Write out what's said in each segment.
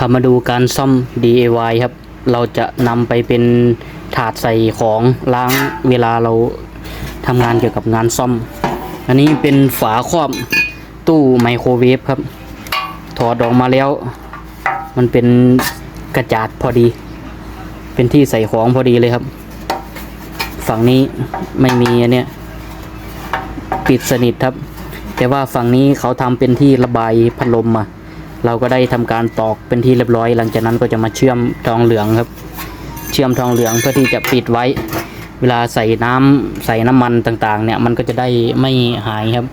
พามาดูการซ่อม DIY ครับ เราจะนำไปเป็นถาดใส่ของล้างเวลาเราทำงานเกี่ยวกับงานซ่อม อันนี้เป็นฝาครอบตู้ไมโครเวฟครับ ถอดออกมาแล้ว มันเป็นกระจาดพอดี เป็นที่ใส่ของพอดีเลยครับ ฝั่งนี้ไม่มีอันเนี้ยปิดสนิทครับ แต่ว่าฝั่งนี้เขาทำเป็นที่ระบายพัดลมมา เราก็ได้ทำการตอกเป็นที่เรียบร้อย หลังจากนั้นก็จะมาเชื่อมทองเหลืองครับ เชื่อมทองเหลืองเพื่อที่จะปิดไว้ เวลาใส่น้ำใส่น้ำมันต่างๆ เนี่ยมันก็จะได้ไม่หายครับ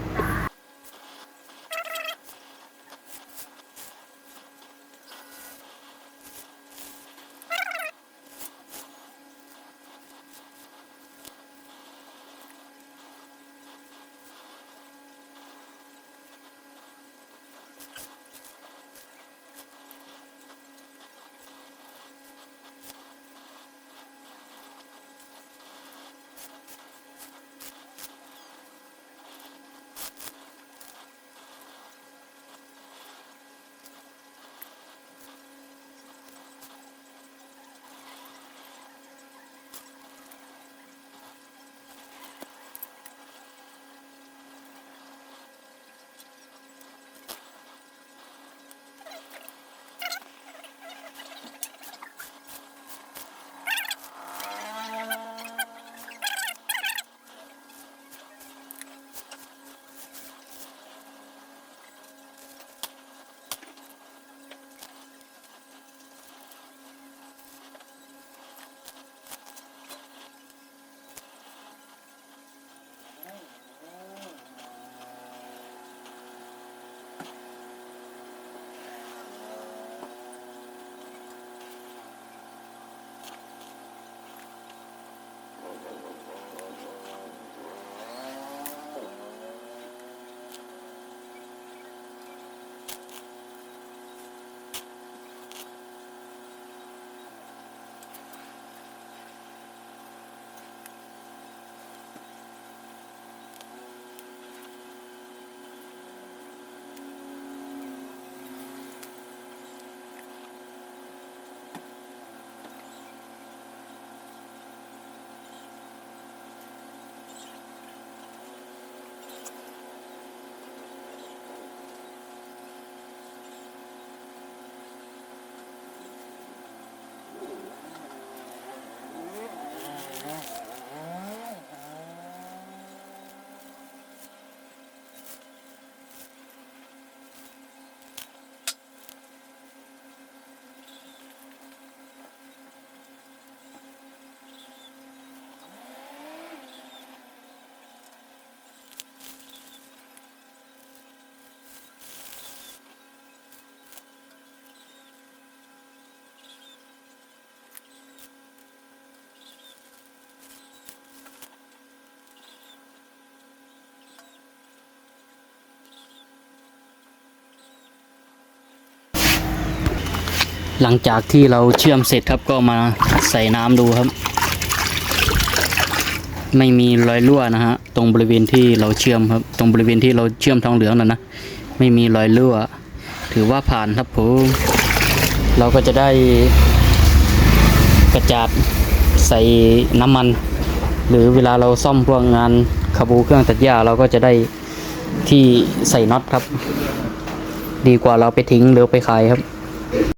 หลังจากที่เราเชื่อมเสร็จครับก็มาใส่น้ำดูครับ ไม่มีรอยรั่วนะฮะตรงบริเวณที่เราเชื่อมครับ ตรงบริเวณที่เราเชื่อมทองเหลืองนั่นนะไม่มีรอยรั่ว ถือว่าผ่านครับผมเราก็จะได้กระจาดใส่น้ำมัน หรือเวลาเราซ่อมพวกงานคาบูเครื่องตัดหญ้าเราก็จะได้ที่ใส่น็อตครับ ดีกว่าเราไปทิ้งหรือไปขายครับ